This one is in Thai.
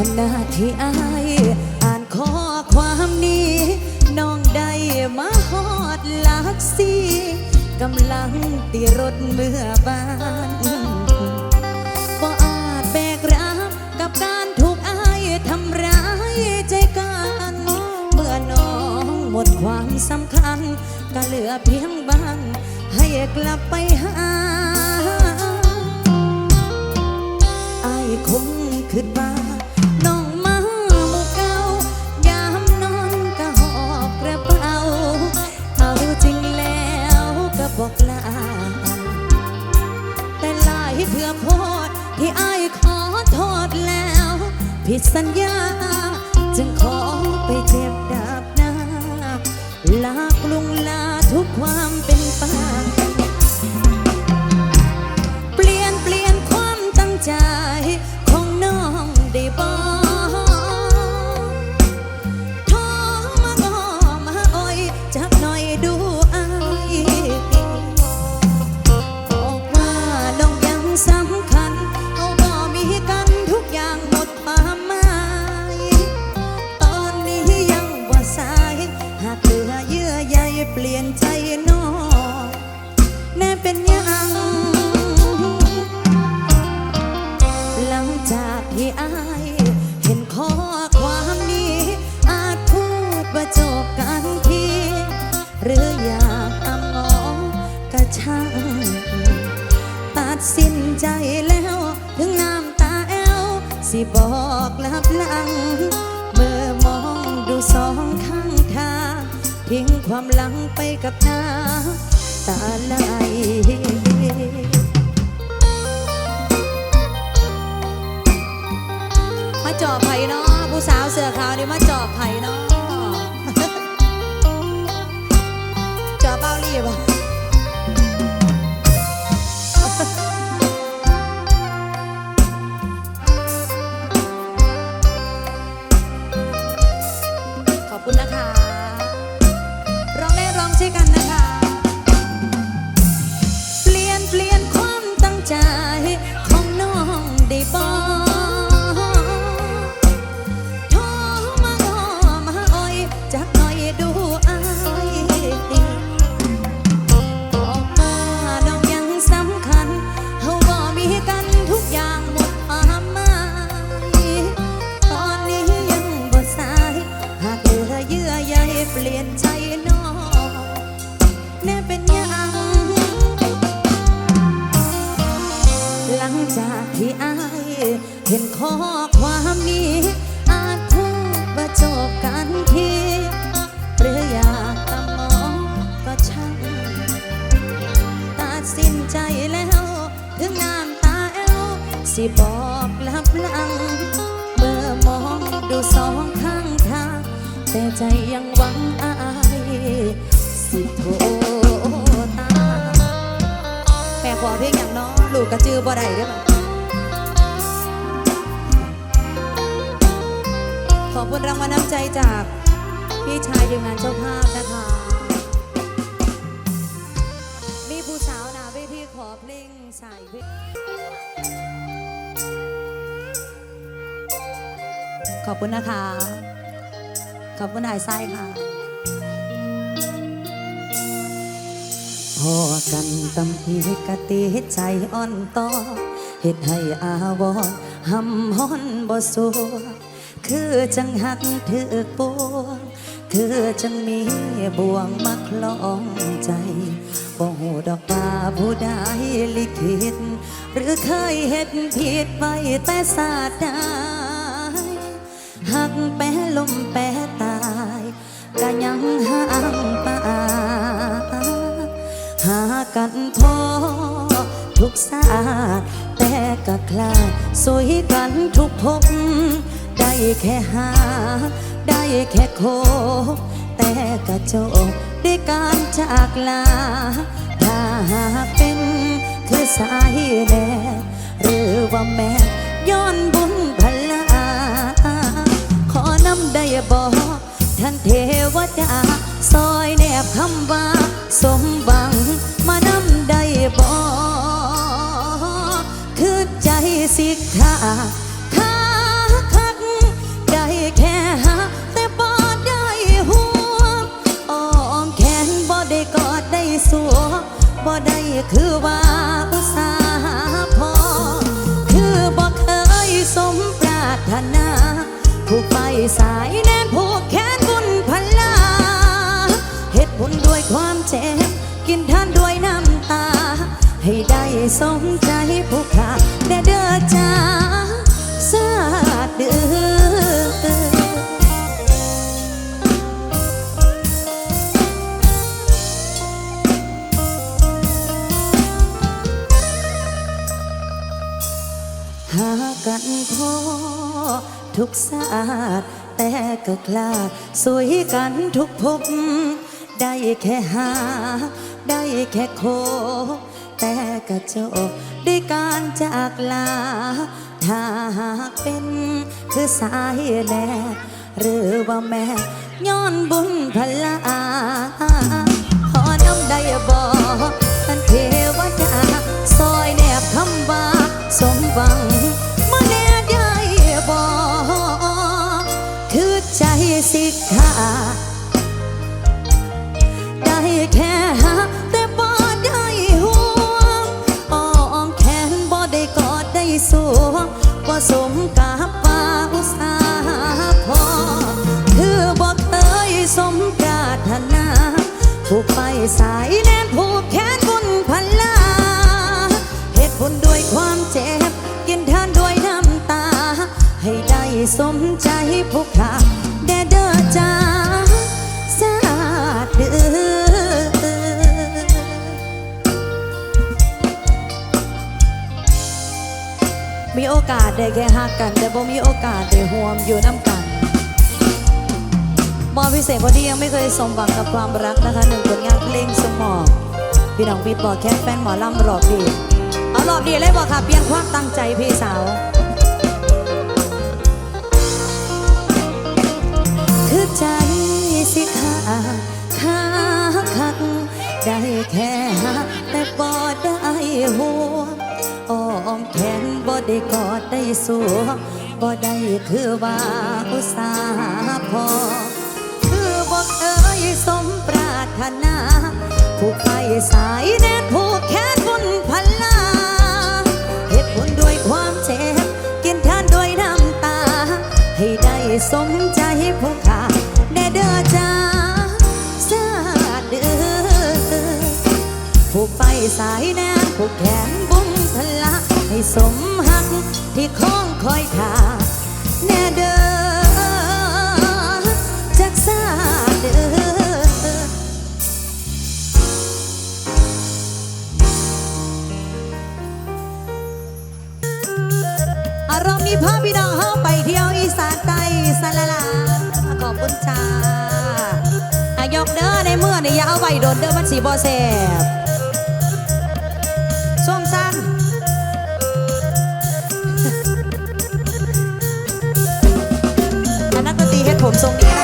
ขณะที่อายอ่านข้อความนี้ น้องได้มาฮอดหลักสีกำลังตีรถเมื่อบ้านบ่อาจแบกรับกับการถูกอายทำร้ายใจกันเมื่อน้องหมดความสำคัญ ก็เหลือเพียงบ้านให้กลับไปหาอายคงคิดว่า ขอโทษแล้ว ผิดสัญญา จึงขอไปเจ็บ ที่อายเห็นข้อความนี้ อาจพูดว่าจบกันที หรืออยากอำงองก็ช่างตัดสินใจแล้ว ถึงน้ำตาแอว สิบอกลับหลัง เมื่อมองดูสองข้างทางทิ้งความหลังไปกับน้ำตาไหล มาจอบไผ่เนาะผู้สาวเสือขาวนี่มาจอบไผ่เนาะจอบเบ้ารีบอะ ความนี้อาจพูดว่าจบกันทีหรืออยากตามองก็ช่างตัดสินใจแล้ว ถึงน้ำตาแอวสิบอกลับหลัง เมื่อมองดูสองข้างทาง แต่ใจยังหวังอายสิโทตาแม่ขอเพลงอย่างน้องลูกกระจือบ่ได้เด้อข อบคุณรางวัลน้ำใจจากพี่ชายทีมงานเจ้าภาพนะคะ มีผู้สาวนาเวทีขอเพลงใส่เพลงขอบคุณนะคะ ขอบคุณนายไส้ค่ะพอกันตำอีกะติใจอ่อนต่อเฮ็ดให้อาวรหำฮ้อนบ่สัว คือจังหักถือกปวงคือจังมีบ่วงมาคล้องใจบ่หูดอกว่าผู้ใดลิขิตหรือเคยเฮ็ดผิดไวแต่ศาสตร์ใดหักแปะลมแปะตายก็ยังห่างปาหากันพอทุกศาสตร์แต่ก็คลาดสวยกันทุกภพ แค่หา ได้แค่โค แต่ก็จบด้วยการจากลา ถ้าหากเป็นคือสายแน่หรือว่าแม่ย้อนบุญพลา ขอนำได้บอกท่านเทวดาซอยแนบคำว่า สมหวังมานำได้บอกคือใจสิกขา ได้คือว่าอุตสาหพอ คือบ่เคยสมปรารถนาผู้ไปสายแน่นผูกแขนบุญพลาเหตุผลด้วยความเจ็บ กินท่านด้วยน้ำตา ให้ได้สมใจผู้ขาแต่เด้อจ้าสาดเด้อ หากันพอทุกศาสตร์แต่ก็กล้าสวยกันทุกภพได้แค่หา ได้แค่โค แต่ก็จบด้วยการจากลา ถ้าหากเป็นคือสายแนหรือว่าแม่ย้อนบุญพลาขอน้ำได้บอกท่านเทวดาซอยแนบคำว่าสมหวัง สิขาได้แค่หาแต่บ่ได้ห่วงอ้อมแขนบ่ได้กอดได้สวมบ่สมกับว่าอุตสาพอคือบ่เคยสมปรารถนาผูกไปสายแน่นผูกแขนบุญพันลาเหตุผลด้วยความเจ็บกินทานด้วยน้ำตา ให้ได้สมใจผู้ข อกาสได้แค่หักกัน แต่บ่มีโอกาสได้ห่วมอยู่น้ำกันมอพิเศษคนที่ยังไม่เคยสมหวังกับความรักนะคะหนึ่งผลงานเพลงสมองพี่น้องบีบบอกแค่แฟนหมอลำรอบดี เอารอบดีเลยบอกค่ะเพียงความตั้งใจพี่สาวคือใจสิขาขาคักได้แค่หาแต่บ่ได้หัว มแขนบ่ได้กอดได้สวมบ่ได้คือว่าอุตสาหพอ คือบ่เคยสมปรารถนา ผูกไปสายแน่นผูกแขนบุญพลาเหตุผลด้วยความเจ็บ กินทานด้วยน้ำตา ให้ได้สมใจผู้ขาแน่เด้อจ้าสาดเด้อผูกไปสายแน่ผูกแขนบุ สมหักที่คล้องคอยทาแน่เด้อจักสาเด้ออารมณ์นี้พาพี่น้องเฮาไปเที่ยวอีสานใต้สะละลาขอบคุณจ้าอายกเด้อในเมื่อนี่อย่าเอาไว้โดนเด้อมันสีบ่แสบ so.